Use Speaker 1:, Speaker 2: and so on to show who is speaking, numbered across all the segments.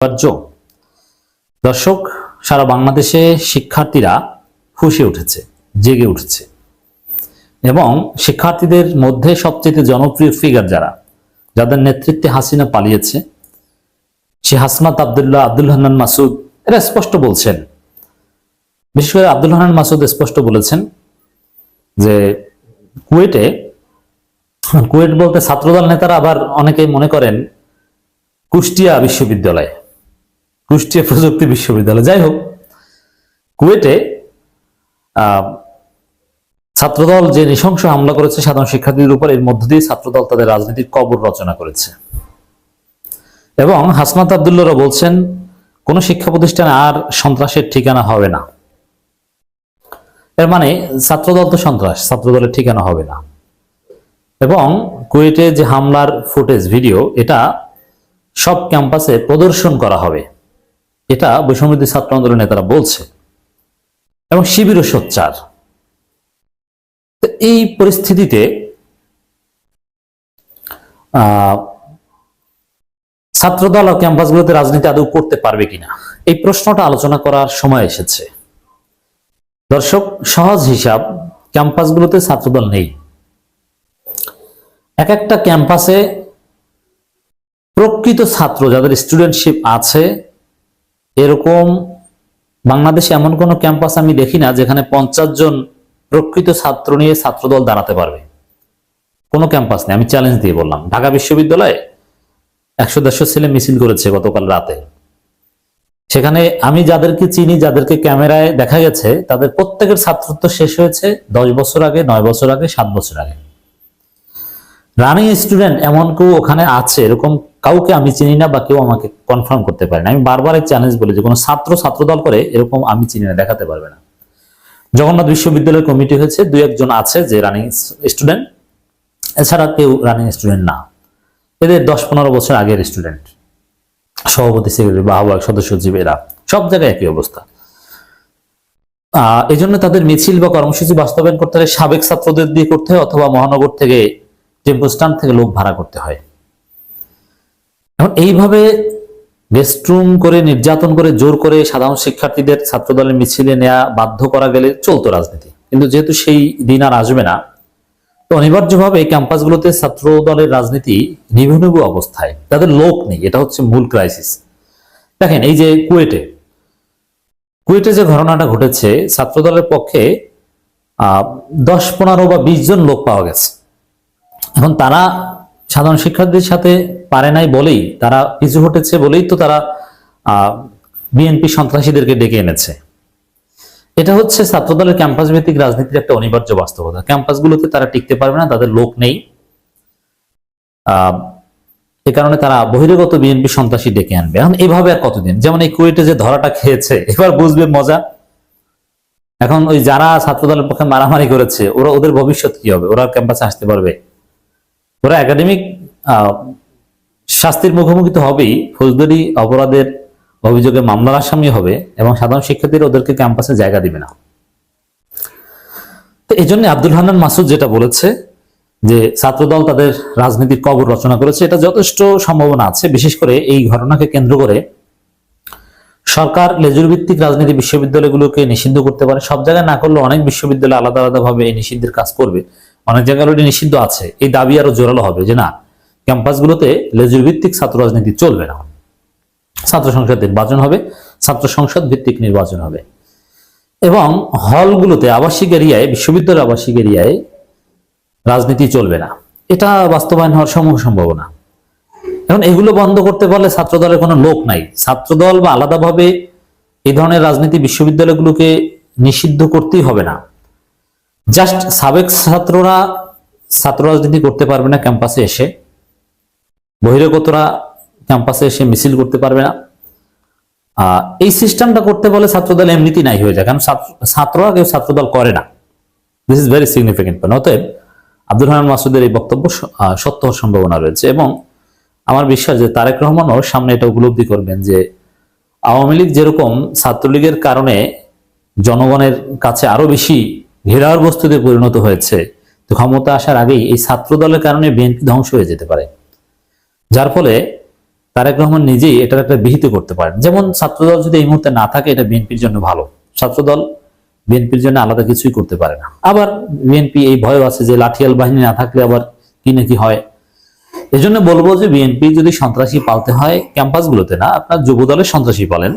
Speaker 1: অনিবার্য দর্শক, সারা বাংলাদেশে শিক্ষার্থীরা ফুসে উঠেছে, জেগে উঠেছে। এবং শিক্ষার্থীদের মধ্যে সবচেয়ে জনপ্রিয় ফিগার যারা, যাদের নেতৃত্বে হাসিনা পালিয়েছে, সে হাসনাত আবদুল্লাহ, আব্দুল হান্নান মাসুদ, এরা স্পষ্ট বলছেন। বিশেষ করে আব্দুল হান্নান মাসুদ স্পষ্ট বলেছেন যে কুয়েটে, কুয়েট বলতে ছাত্রদল নেতারা আবার অনেকেই মনে করেন কুষ্টিয়া বিশ্ববিদ্যালয়। কুষ্টিয়া প্রযুক্তি বিশ্ববিদ্যালয়। যাই হোক, কুয়েটে ছাত্রদল যে নৃশংস হামলা করেছে সাধারণ শিক্ষার্থীদের উপর, এর মধ্য দিয়ে ছাত্রদল তাদের রাজনীতির কবর রচনা করেছে। এবং হাসনাত আবদুল্লাহরা বলছেন, কোন শিক্ষা প্রতিষ্ঠানে আর সন্ত্রাসের ঠিকানা হবে না। এর মানে ছাত্রদল তো সন্ত্রাস, ছাত্রদলের ঠিকানা হবে না। এবং কুয়েটে যে হামলার ফুটেজ, ভিডিও, এটা সব ক্যাম্পাসে প্রদর্শন করা হবে। এটা বৈষম্যদী ছাত্র আন্দোলনের নেতারা বলছে। এবং শিবিরও সোচ্চার। এই পরিস্থিতিতে ছাত্রদল ও ক্যাম্পাসগুলোতে রাজনীতি আদৌ করতে পারবে কিনা, এই প্রশ্নটা আলোচনা করার সময় এসেছে। দর্শক, সহজ হিসাব, ক্যাম্পাসগুলোতে ছাত্রদল নেই। এক একটা ক্যাম্পাসে প্রকৃত ছাত্র যাদের স্টুডেন্টশিপ আছে এরকম বাংলাদেশে এমন কোনো ক্যাম্পাস আমি দেখি না যেখানে পঞ্চাশ জন প্রকৃত ছাত্র নিয়ে ছাত্রদল দাঁড়াতে পারবে। কোনো ক্যাম্পাস নেই, আমি চ্যালেঞ্জ দিয়ে বললাম। ঢাকা বিশ্ববিদ্যালয়ে একশো দেড়শো ছেলে মিছিল করেছে গতকাল রাতে। সেখানে আমি যাদেরকে চিনি, যাদেরকে ক্যামেরায় দেখা গেছে, তাদের প্রত্যেকের ছাত্রত্ব শেষ হয়েছে দশ বছর আগে, নয় বছর আগে, সাত বছর আগে। রানিং স্টুডেন্ট এমন কেউ ওখানে আছে, এরকম কাউকে আমি চিনি না বা কেউ আমাকে কনফার্ম করতে পারে না। আমি বারবার এই চ্যালেঞ্জ বলি যে কোনো ছাত্র ছাত্র দল করে এরকম আমি চিনি না, দেখাতে পারবে না। জগন্নাথ বিশ্ববিদ্যালয়ের কমিটি হয়েছে, দুই একজন আছে যে রানিং স্টুডেন্ট এছাড়া কেউ রানিং স্টুডেন্ট না। এদের দশ পনেরো বছর আগের স্টুডেন্ট সভাপতি সেক্রেটারি বা আহ্বায়ক, সদস্য, সচিব এরা। সব জায়গায় একই অবস্থা। এই জন্য তাদের মিছিল বা কর্মসূচি বাস্তবায়ন করতে হলে সাবেক ছাত্রদের দিয়ে করতে হয়, অথবা মহানগর থেকে টেম্পো স্ট্যান্ড থেকে লোক ভাড়া করতে হয়। এখন এইভাবে রেস্টরুম করে, নির্যাতন করে, জোর করে সাধারণ শিক্ষার্থীদের ছাত্রদলের মিছিলে নেওয়া বাধ্য করা গেলে চলতো রাজনীতি। কিন্তু যেহেতু সেই দিন আর আসবে না, তো অনিবার্যভাবে ক্যাম্পাসগুলোতে ছাত্রদলের রাজনীতি নিভু নিভু অবস্থায়। তাদের লোক নেই, এটা হচ্ছে মূল ক্রাইসিস দেখেন, এই যে কুয়েটে। কুয়েটে যে ঘটনাটা ঘটেছে, ছাত্রদলের পক্ষে, আহ, দশ, পনেরো বা বিশ জন লোক পাওয়া গেছে। এখন তারা সাধারণ শিক্ষার্থীদের সাথে পারে নাই বলেই তারা পিছু হটেছে বলেই তো তারা বিএনপি সন্ত্রাসীদেরকে ডেকে এনেছে। এটা হচ্ছে ছাত্রদলের ক্যাম্পাস ভিত্তিক রাজনীতির একটা অনিবার্য বাস্তবতা। ক্যাম্পাসগুলোতে তারা টিকতে পারবে না, তাদের লোক নেই। এ কারণে তারা বহিরাগত বিএনপি সন্ত্রাসী ডেকে আনবে। এখন এভাবে আর কতদিন? যেমন এই কুয়েটে যে ধরাটা খেয়েছে, এবার বুঝবে মজা। এখন ওই যারা ছাত্রদলের পক্ষে মারামারি করেছে, ওরা, ওদের ভবিষ্যৎ কি হবে? ওরা ক্যাম্পাসে আসতে পারবে? ওরা একাডেমিক শাস্তির মুখোমুখি তো হবেই। ফৌজদারি অপরাধের অভিযোগে মামলার আসামি হবে এবং সাধারণ শিক্ষার্থীরা ওদেরকে ক্যাম্পাসে জায়গা দিবে না। তো এই জন্য আব্দুল হান্নান মাসুদ যেটা বলেছে, যে ছাত্রদল তাদের রাজনীতির কবর রচনা করেছে, এটা যথেষ্ট সম্ভাবনা আছে। বিশেষ করে এই ঘটনাকে কেন্দ্র করে সরকার লেজুর ভিত্তিক রাজনীতি বিশ্ববিদ্যালয়গুলোকে নিষিদ্ধ করতে পারে। সব জায়গায় না করলে অনেক বিশ্ববিদ্যালয় আলাদা আলাদা ভাবে এই নিষিদ্ধের কাজ করবে। অনেক জায়গায় অলরেডি নিষিদ্ধ আছে। এই দাবি আরও জোরালো হবে যে না, ক্যাম্পাসগুলোতে লেজুর ভিত্তিক ছাত্র রাজনীতি চলবে না। ছাত্র সংসদ নির্বাচন হবে, ছাত্র সংসদ ভিত্তিক নির্বাচন হবে। এবং হলগুলোতে, আবাসিক এরিয়ায়, বিশ্ববিদ্যালয় আবাসিক এরিয়ায় রাজনীতি চলবে না। এটা বাস্তবায়ন হওয়ার সমূহ সম্ভাবনা। এখন এগুলো বন্ধ করতে পারলে ছাত্রদলের কোনো লোক নাই। ছাত্রদল বা আলাদাভাবে এই ধরনের রাজনীতি বিশ্ববিদ্যালয়গুলোকে নিষিদ্ধ করতেই হবে না। জাস্ট সাবেক ছাত্ররা, ছাত্র রাজনীতি করতে পারবে না ক্যাম্পাসে এসে। বহিরাগতরা ক্যাম্পাসে এসে মিছিল করতে পারবে না। এই সিস্টেমটা করতে বলে ছাত্রদল এমনিতেই নাই হয়ে যায়, কারণ ছাত্ররা কেউ ছাত্রদল করে না। This is very significant point অতএব আব্দুল রহমান মাসুদের এই বক্তব্য সত্য হওয়ার সম্ভাবনা রয়েছে এবং আমার বিশ্বাস যে তারেক রহমানও সামনে এটা উপলব্ধি করবেন যে আওয়ামী লীগ যেরকম ছাত্রলীগের কারণে জনগণের কাছে আরও বেশি ঘেরার বস্তুতে পরিণত হয়েছে। তো ক্ষমতা আসার আগেই এই ছাত্র দলের কারণে বিএনপি ধ্বংস হয়ে যেতে পারে। যার ফলে তারেক রহমান নিজেই এটার একটা বিহিত করতে পারেন। যেমন ছাত্রদল যদি এই মুহূর্তে না থাকে, এটা বিএনপির জন্য ভালো। ছাত্রদল বিএনপির জন্য আলাদা কিছুই করতে পারে না। আবার বিএনপি এই ভয় আছে যে লাঠিয়াল বাহিনী না থাকলে আবার কি নাকি হয়। এই জন্য বলব যে বিএনপি যদি সন্ত্রাসী পালতে হয়, ক্যাম্পাসগুলোতে না, আপনার যুব দলের সন্ত্রাসী পালেন।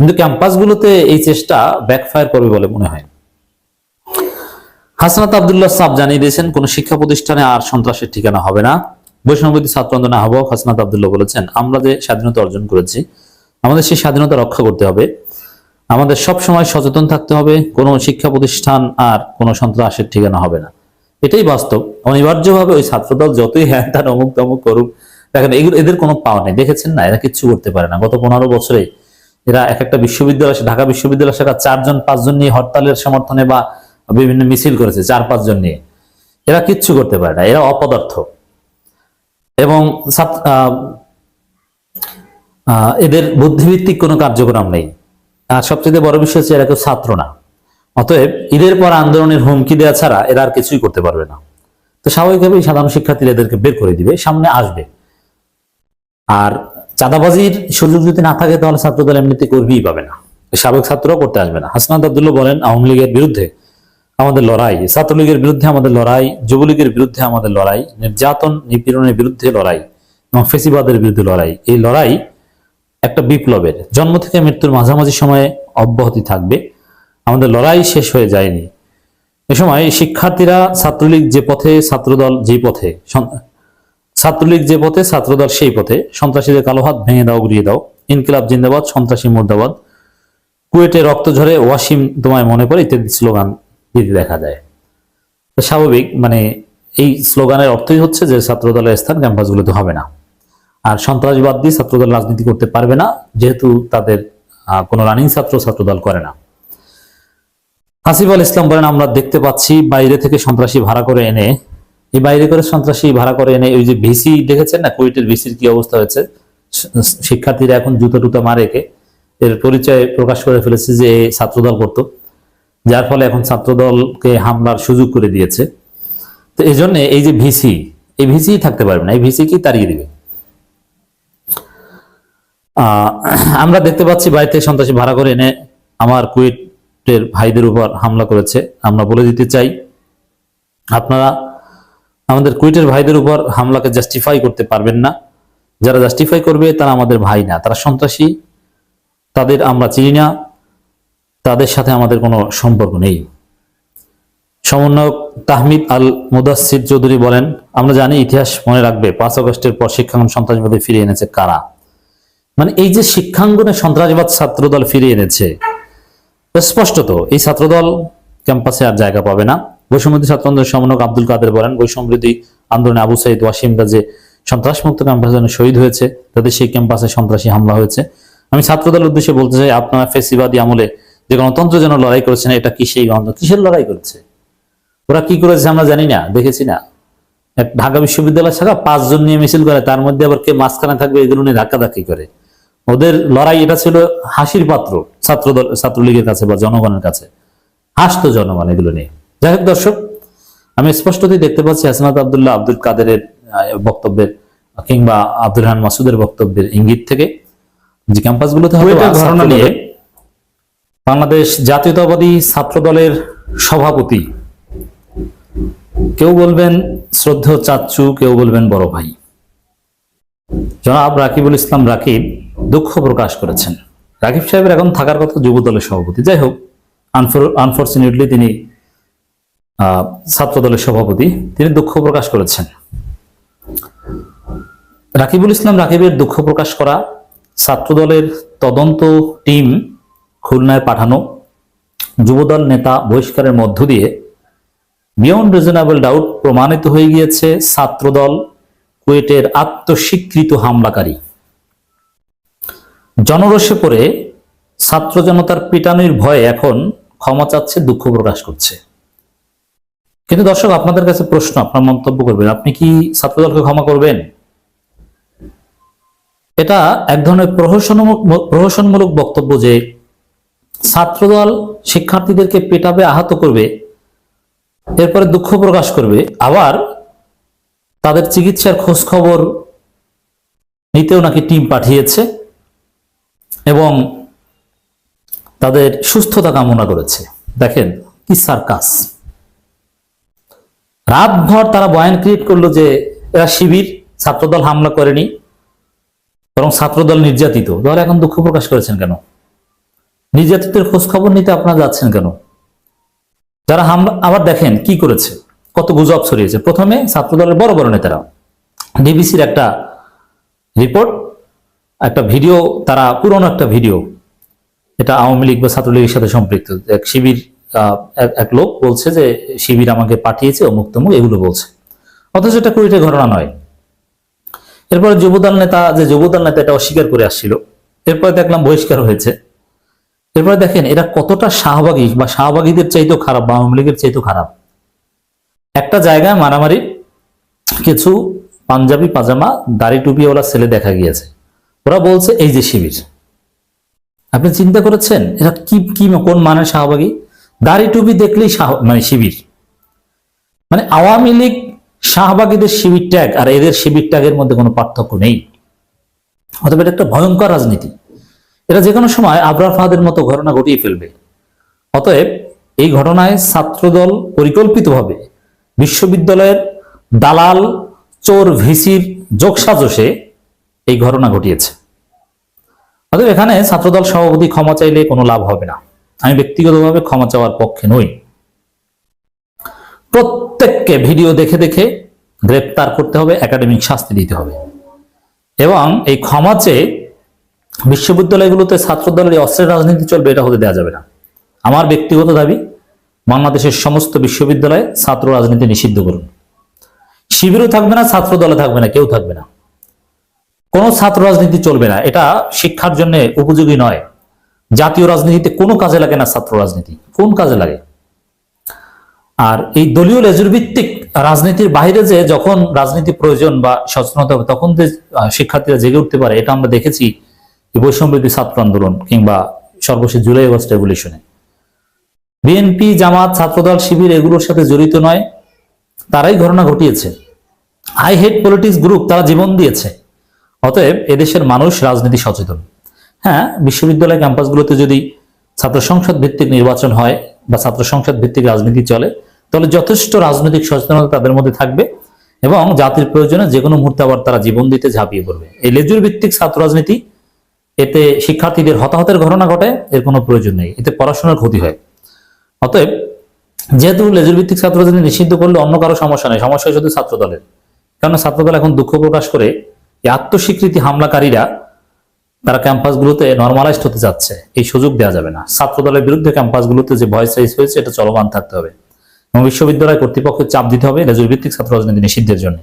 Speaker 1: কিন্তু ক্যাম্পাসগুলোতে এই চেষ্টা ব্যাকফায়ার করবে বলে মনে হয়। হাসনাত আবদুল্লাহ সাহ জানিয়ে দিয়েছেন, কোন শিক্ষা প্রতিষ্ঠানে আর সন্ত্রাসের ঠিকানা হবে না। বৈষ্ণবী ছাত্র আন্দোলন আহ্বায়ক হাসনাত আবদুল্লাহ বলেছেন, আমরা যে স্বাধীনতা অর্জন করেছি, আমাদের সেই স্বাধীনতা রক্ষা করতে হবে। আমাদের সব সময় সচেতন থাকতে হবে, কোনো শিক্ষা প্রতিষ্ঠান আর কোনো সন্ত্রাসের ঠিকানা হবে না। এটাই বাস্তব। অনিবার্যভাবে ওই ছাত্রদল যতই হ্যাঁ তার অমুক তমুক করুক, দেখেন এগুলো, এদের কোনো পাওয়া নেই। দেখেছেন না? এরা কিচ্ছু করতে পারে না। গত পনেরো বছরে এরা এক একটা বিশ্ববিদ্যালয়, ঢাকা বিশ্ববিদ্যালয় শাখা চারজন, পাঁচজন নিয়ে হরতালের সমর্থনে বা বিভিন্ন মিছিল করেছে চার পাঁচজন নিয়ে। এরা কিচ্ছু করতে পারে না, এরা অপদার্থ। এবং ছাত্র- এদের বুদ্ধিভিত্তিক কোনো কার্যক্রম নেই। আর সবচেয়ে বড় বিষয় হচ্ছে এরা কেউ ছাত্র না। অতএব ঈদের পর আন্দোলনের হুমকি দেওয়া ছাড়া এরা আর কিছুই করতে পারবে না। তো স্বাভাবিকভাবেই সাধারণ শিক্ষার্থীরা এদেরকে বের করে দিবে, সামনে আসবে। আর চাঁদাবাজির সুযোগ যদি না থাকে, তাহলে ছাত্রদল এমনিতে করবেই পাবে না। সাবেক ছাত্ররাও করতে আসবে না। হাসনাত আব্দুল্লাহ বলেন, আওয়ামী লীগের বিরুদ্ধে আমাদের লড়াই, ছাত্রলীগের বিরুদ্ধে আমাদের লড়াই, যুবলীগের বিরুদ্ধে আমাদের লড়াই, নির্যাতন, নিপীড়নের বিরুদ্ধে লড়াই এবং ফেসিবাদের বিরুদ্ধে লড়াই। এই লড়াই একটা বিপ্লবের। জন্ম থেকে মৃত্যুর মাঝামাঝি সময়ে অব্যাহতি থাকবে। আমাদের লড়াই শেষ হয়ে যায়নি। এ সময় শিক্ষার্থীরা ছাত্রলীগ যে পথে ছাত্রদল যেই পথে ছাত্রলীগ যে পথে ছাত্রদল সেই পথে, সন্ত্রাসীদের কালো হাত ভেঙে দাও গুড়িয়ে দাও। ইনকিলাব জিন্দাবাদ, সন্ত্রাসী মুর্দাবাদ। কুয়েটে রক্ত ঝরে ওয়াসিম তোমায় মনে পড়ে ইত্যাদি স্লোগান দিতে দেখা যায়। স্বাভাবিক মানে এই স্লোগানের অর্থই হচ্ছে যে ছাত্রদলের স্থান ক্যাম্পাসগুলোতে হবে না। আর সন্ত্রাসবাদ দিয়ে ছাত্রদল রাজনীতি করতে পারবে না, যেহেতু তাদের কোনো রানিং ছাত্র ছাত্রদল করে না। হাসিফ আল ইসলাম বলেন, আমরা দেখতে পাচ্ছি বাইরে থেকে সন্ত্রাসী ভাড়া করে এনে, এই বাইরে করে সন্ত্রাসী ভাড়া করে এনে ওই যে ভিসি দেখেছেন না, কুয়েটের ভিসির কি অবস্থা হয়েছে? শিক্ষার্থীরা এখন জুতো টুতো মারে একে। এর পরিচয় প্রকাশ করে ফেলেছে যে ছাত্রদল করত। যার ফলে এখন ছাত্রদলকে হামলার সুযোগ করে দিয়েছে। তো এই জন্য এই যে ভিসি, এই ভিসি থাকতে পারবে না, এই ভিসি কি তাড়িয়ে দিবে। আমরা দেখতে পাচ্ছি বাড়িতে সন্ত্রাসী ভাড়া করে এনে আমার কুয়েটের ভাইদের উপর হামলা করেছে। আমরা বলে দিতে চাই, আপনারা আমাদের কুয়েটের ভাইদের উপর হামলাকে জাস্টিফাই করতে পারবেন না। যারা জাস্টিফাই করবে তারা আমাদের ভাই না, তারা সন্ত্রাসী, তাদের আমরা চিনি না। তাদের সাথে আমাদের কোনো সম্পর্ক নেই। সমন্বয়ক তাহমিদ আল মুদাসির চৌধুরী বলেন, আমরা জানি ইতিহাস মনে রাখবে, পাঁচ আগস্টের পর শিক্ষাঙ্গন সন্ত্রাসবাদী ফিরে এনেছে কারা? মানে এই যে শিক্ষাঙ্গনে সন্ত্রাসবাদ ছাত্রদল ফিরিয়ে এনেছে, স্পষ্টত এই ছাত্রদল ক্যাম্পাসে আর জায়গা পাবে না। বৈষম্যদী ছাত্র সমন্বয়ক আব্দুল কাদের বলেন বৈষম্যদী আন্দোলনে আবু সাইদ ওয়াসিমরা যে সন্ত্রাসমুক্ত ক্যাম্পাসের জন্য শহীদ হয়েছে, তাদের সেই ক্যাম্পাসে সন্ত্রাসী হামলা হয়েছে। আমি ছাত্রদলের উদ্দেশ্যে বলতে চাই, আপনারা ফেসিবাদী আমলে যে গণতন্ত্র যেন লড়াই করেছেন এটা কি সেই গণতন্ত্র? কিসের লড়াই করছে? ওরা কি করেছে আমরা জানি না দেখেছি না। ঢাকা বিশ্ববিদ্যালয় শাখা পাঁচজন নিয়ে মিছিল করে তার মধ্যে আবার কে মাঝখানে থাকবে এগুলো নিয়ে ধাক্কাধাক্কি করে। ওদের লড়াই এটা ছিল হাসির পাত্র ছাত্রদল ছাত্রলীগের কাছে বা জনগণের কাছে। হাসতো জনগণ এগুলো নিয়ে। যাই হোক দর্শক আমি স্পষ্টতই দেখতে পাচ্ছি হাসনাত আবদুল্লাহ আব্দুল কাদেরের বক্তব্যের কিংবা আব্দুল রহমান মাসুদের বক্তব্যের ইঙ্গিত থেকে যে ক্যাম্পাসগুলোতে
Speaker 2: ঘটনা
Speaker 1: ছাত্রদলের-
Speaker 2: নিয়ে
Speaker 1: বাংলাদেশ জাতীয়তাবাদী ছাত্র দলের সভাপতি। কেউ বলবেন শ্রদ্ধেয় চাচ্চু, কেউ বলবেন বড় ভাই। জনাব রাকিবুল ইসলাম রাকিব দুঃখ প্রকাশ করেছেন। রাকিব সাহেবের এখন থাকার কথা যুব দলের সভাপতি। যাই হোক আনফরচুনেটলি তিনি ছাত্র দলের সভাপতি। তিনি দুঃখ প্রকাশ করেছেন। রাকিবুল ইসলাম রাকিবের দুঃখ প্রকাশ করা ছাত্র দলের তদন্ত টিম খুলনায় পাঠানো যুবদল নেতা বহিষ্কারের মধ্য দিয়ে বিয়ন্ড রিজনেবল ডাউট প্রমাণিত হয়ে গিয়েছে ছাত্রদল কুয়েটের আত্মস্বীকৃত হামলাকারী। জনরসে পড়ে ছাত্র জনতার পিটানির ভয়ে এখন ক্ষমা চাচ্ছে দুঃখ প্রকাশ করছে। কিন্তু দর্শক, আপনাদের কাছে প্রশ্ন, আপনার মন্তব্য করবেন, আপনি কি ছাত্রদলকে ক্ষমা করবেন? এটা এক ধরনের প্রহসনমূলক প্রহসনমূলক বক্তব্য যে ছাত্রদল শিক্ষার্থীদেরকে পেটাবে, আহত করবে, এরপরে দুঃখ প্রকাশ করবে। আবার তাদের চিকিৎসার খোঁজ খবর নিতেও নাকি টিম পাঠিয়েছে এবং তাদের সুস্থতা কামনা করেছে। দেখেন কি সার্কাস। রাতভর তারা বয়ান ক্রিয়েট করল যে এরা শিবির, ছাত্রদল হামলা করেনি, বরং ছাত্রদল নির্যাতিত। তাহলে এখন দুঃখ প্রকাশ করেছেন কেন? নির্যাতিতের খোঁজ খবর নিতে আপনারা যাচ্ছেন কেন? যারা হামলা, আবার দেখেন কি করেছে, কত গুজব ছড়িয়েছে। প্রথমে ছাত্রদলের বড় বড় নেতারা ডিবিসির একটা রিপোর্ট একটা ভিডিও তারা পুরনো একটা ভিডিও এটা আওয়ামী লীগ বা ছাত্রলীগের সাথে সম্পৃক্ত। এক শিবির এক লোক বলছে যে, শিবির আমাকে পাঠিয়েছে, অমুক তমুক এগুলো বলছে। অথচ এটা কুড়িটা ঘটনা নয়। এরপরে যুবদল নেতা, যে যুবদল নেতা এটা অস্বীকার করে আসছিল। এরপরে দেখলাম বহিষ্কার হয়েছে। এরপরে দেখেন, এরা কতটা শাহবাগী বা শাহবাগীদের চাইতেও খারাপ বা আওয়ামী লীগের চাইতেও খারাপ। একটা জায়গায় মারামারি, কিছু পাঞ্জাবি, পাজামা, দাড়ি টুপিওয়ালা ছেলে দেখা গিয়েছে। ওরা বলছে, এই যে শিবির, আপনি চিন্তা করেছেন? এরা কি কি, কোন মানের শাহবাগী? দাড়ি টুপি দেখলেই মানে শিবির। মানে আওয়ামী লীগ শাহবাগীদের শিবির ট্যাগ আর এদের শিবির ট্যাগের মধ্যে কোনো পার্থক্য নেই। অথবা এটা একটা ভয়ঙ্কর রাজনীতি। এরা যে কোনো সময় আবরার ফাহাদের মতো ঘটনা ঘটিয়ে ফেলবে। অতএব এই ঘটনায় ছাত্রদল পরিকল্পিতভাবে বিশ্ববিদ্যালয়ের দালাল চোর ভিসির যোগসাজসে এই ঘটনা ঘটিয়েছে। অতএব এখানে ছাত্রদল সভাপতি ক্ষমা চাইলে কোনো লাভ হবে না। আমি ব্যক্তিগতভাবে ক্ষমা চাওয়ার পক্ষে নই। প্রত্যেককে ভিডিও দেখে দেখে গ্রেপ্তার করতে হবে, একাডেমিক শাস্তি দিতে হবে। এবং এই ক্ষমা চেয়ে বিশ্ববিদ্যালয়গুলোতে ছাত্রদলের এই অস্ত্রের রাজনীতি চলবে, এটা হতে দেওয়া যাবে না। আমার ব্যক্তিগত দাবি, বাংলাদেশের সমস্ত বিশ্ববিদ্যালয়ে ছাত্র রাজনীতি নিষিদ্ধ করুন। শিবিরও থাকবে না, ছাত্র দলে থাকবে না, কেউ থাকবে না। কোনো ছাত্র রাজনীতি চলবে না, এটা শিক্ষার জন্য উপযোগী নয়। জাতীয় রাজনীতিতে কোনো কাজে লাগে না ছাত্র রাজনীতি, কোন কাজে লাগে? আর এই দলীয় লেজুর ভিত্তিক রাজনীতির বাইরে যে যখন রাজনীতি প্রয়োজন বা সচেতনতা হবে, তখন যে শিক্ষার্থীরা জেগে উঠতে পারে, এটা আমরা দেখেছি এই বৈষম্যবিরোধী ছাত্র আন্দোলন কিংবা সর্বশেষ জুলাই আগস্ট রেভলিউশনে। বিএনপি জামাত ছাত্রদল শিবির এগুলোর সাথে জড়িত নয়, তারাই ঘটনা ঘটিয়েছে। আই হেড পলিটিক্স গ্রুপ তারা জীবন দিয়েছে। অতএব এদেশের মানুষ রাজনীতি সচেতন। হ্যাঁ বিশ্ববিদ্যালয় ক্যাম্পাসগুলোতে যদি ছাত্র সংসদ ভিত্তিক নির্বাচন হয় বা ছাত্র সংসদ ভিত্তিক রাজনীতি চলে, তাহলে যথেষ্ট রাজনৈতিক সচেতনতা তাদের মধ্যে থাকবে এবং জাতির প্রয়োজনে যে কোনো মুহূর্তে আবার তারা জীবন দিতে ঝাঁপিয়ে পড়বে। এই লেজুর ভিত্তিক ছাত্র রাজনীতি এতে শিক্ষার্থীদের হতাহতের ঘটনা ঘটে, এর কোনো প্রয়োজন নেই। এতে পড়াশোনার ক্ষতি হয়। অতএব, যেহেতু লেজুর ভিত্তিক ছাত্র নিষিদ্ধ করলে অন্য কারও সমস্যা নেই, সমস্যা শুধু ছাত্র দলের কারণ ছাত্রদল এখন দুঃখ প্রকাশ করে, এই আত্মস্বীকৃতি হামলাকারীরা তারা ক্যাম্পাসগুলোতে নর্মালাইজড হতে যাচ্ছে। এই সুযোগ দেওয়া যাবে না। ছাত্র দলের বিরুদ্ধে ক্যাম্পাসগুলোতে যে ভয়েস রাইজ হয়েছে, এটা চলমান থাকতে হবে। এবং বিশ্ববিদ্যালয় কর্তৃপক্ষের চাপ দিতে হবে লেজুর ভিত্তিক ছাত্র রাজনীতি নিষিদ্ধের জন্য।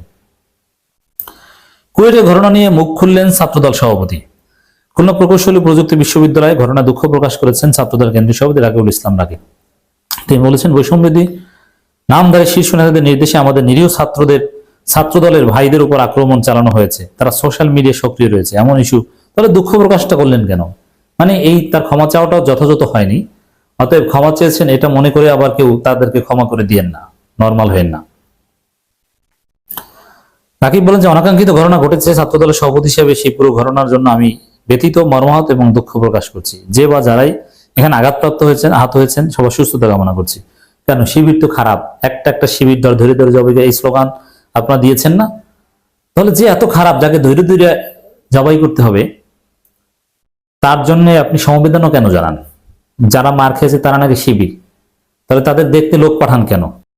Speaker 1: কুয়েটের ঘটনা নিয়ে মুখ খুললেন ছাত্রদল সভাপতি। খুলনা প্রকৌশলী প্রযুক্তি বিশ্ববিদ্যালয়ে ঘটনা দুঃখ প্রকাশ করেছেন ছাত্রদল কেন্দ্রীয় সভাপতি রাকিবুল ইসলাম রাকিব তিনি বলেছেন, বৈষম্যবিধি, নামধারী শীর্ষ নেতাদের নির্দেশে আমাদের নিরীহ ছাত্রদের, ছাত্রদলের ভাইদের উপর আক্রমণ চালানো হয়েছে। তারা সোশ্যাল মিডিয়া সক্রিয় রয়েছে। এমন ইস্যু তাহলে দুঃখ প্রকাশটা করলেন কেন? মানে এই তার ক্ষমা চাওয়াটাও যথাযথ হয়নি। অতএব ক্ষমা চেয়েছেন, এটা মনে করে আবার কেউ তাদেরকে ক্ষমা করে দিয়েন না। নর্মাল হয়েন না। রাকিব বলেন যে, অনাকাঙ্ক্ষিত ঘটনা ঘটেছে। ছাত্রদলের সভাপতি হিসেবে সেই পুরো ঘটনার জন্য আমি ব্যতীত মর্মাহত এবং দুঃখ প্রকাশ করছি। যে বা যারাই এখানে আঘাতপ্রাপ্ত হয়েছেন, আহত হয়েছেন, সবার সুস্থতা কামনা করছি। কেন? শিবির তো খারাপ। একটা একটা শিবির দল ধরে ধরে যাবে এই স্লোগান আপনারা দিয়েছেন না? তাহলে যে এত খারাপ, যাকে ধৈর্য ধৈর্য জবাই করতে হবে, তার জন্য আপনি সমবেদনও কেন জানান? যারা মার খেয়েছে তারা নাকি শিবির? তাহলে তাদের দেখতে লোক পাঠান কেন?